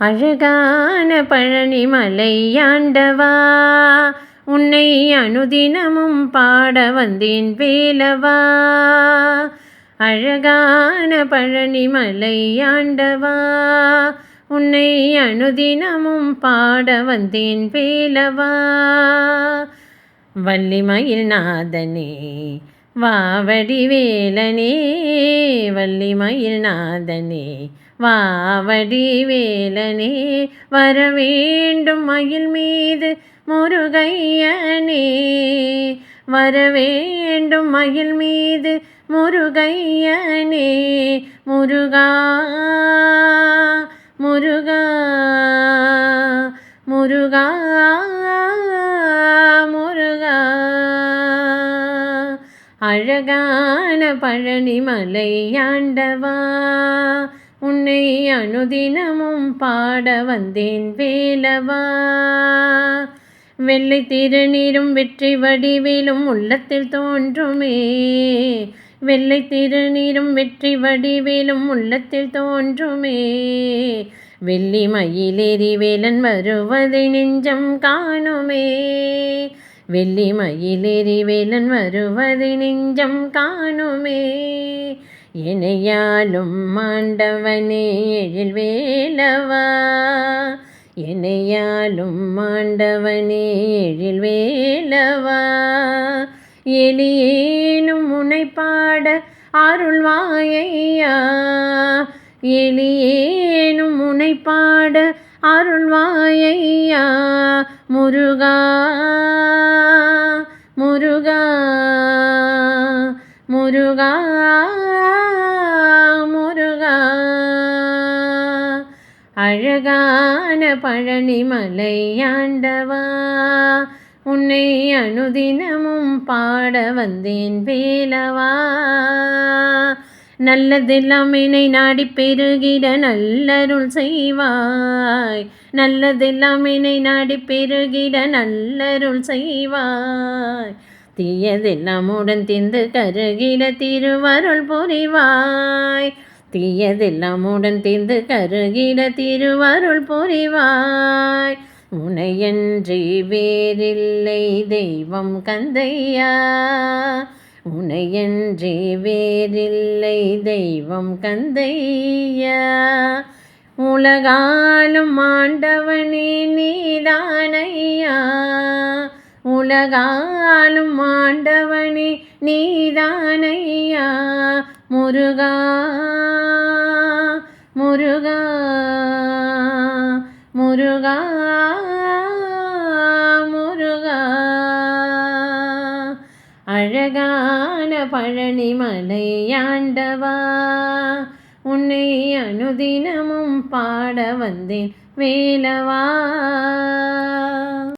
அழகான பழனி மலையாண்டவா உன்னை அனுதினமும் பாட வந்தேன் வேலவா. அழகான பழனி மலையாண்டவா உன்னை அனுதினமும் பாட வந்தேன் வேலவா. வள்ளிமயில் நாதனே வாவடி வேலனே வள்ளிமயில் நாதனே வாவடி வேலனே வர வேண்டும் மயில் மீது முருகையனே. வர வேண்டும் மயில் மீது முருகையனே. முருகா முருகா முருகா முருகா. அழகான பழனி ஆண்டவா உன்னை அனுதினமும் பாட வந்தேன் வேலவா. வெள்ளை திருநீரும் வெற்றி வடிவிலும் உள்ளத்தில் தோன்றுமே. வெள்ளை திருநீரும் வெற்றி வடிவிலும் உள்ளத்தில் தோன்றுமே. வெள்ளி மயிலேறி வேலன் வருவதை நெஞ்சம் காணுமே. வெள்ளி மயிலேறி வேலன் வருவதை நெஞ்சம் காணுமே. இணையாலும் மாண்டவனே எழில் வேலவா இணையாலும் மாண்டவனே எழில் வேலவா எளியேனும் முனைப்பாட அருள்வாயையா? எளியேனும் முனைப்பாட அருள்வாயையா? முருகா முருகா முருகா முருகா. அழகான பழனி மலையாண்டவா உன்னை அணுதினமும் பாட வந்தேன் வேலவா. நல்லதெல்லாம் என்னை நாடி பெருகிட நல்லருள் செய்வாய். நல்லதெல்லாம் என்னை நாடி பெருகிட நல்லருள் செய்வாய். தீயதெல்லாமுடன் திந்து கருகிட திருவருள் புரிவாய். தீயதெல்லாமுடன் திந்து கருகிட திருவருள் புரிவாய். உனையன்றி வேறில்லை தெய்வம் கந்தையா. உனையன்றி வேறில்லை தெய்வம் கந்தையா. உலகாலும் ஆண்டவனே நீதானையா. உலகாலும் ஆண்டவனே நீதானையா? முருகா முருகா முருகா முருகா. அழகான பழனி மலையாண்டவா உன்னை அனுதினமும் பாட வந்தேன் வேலவா.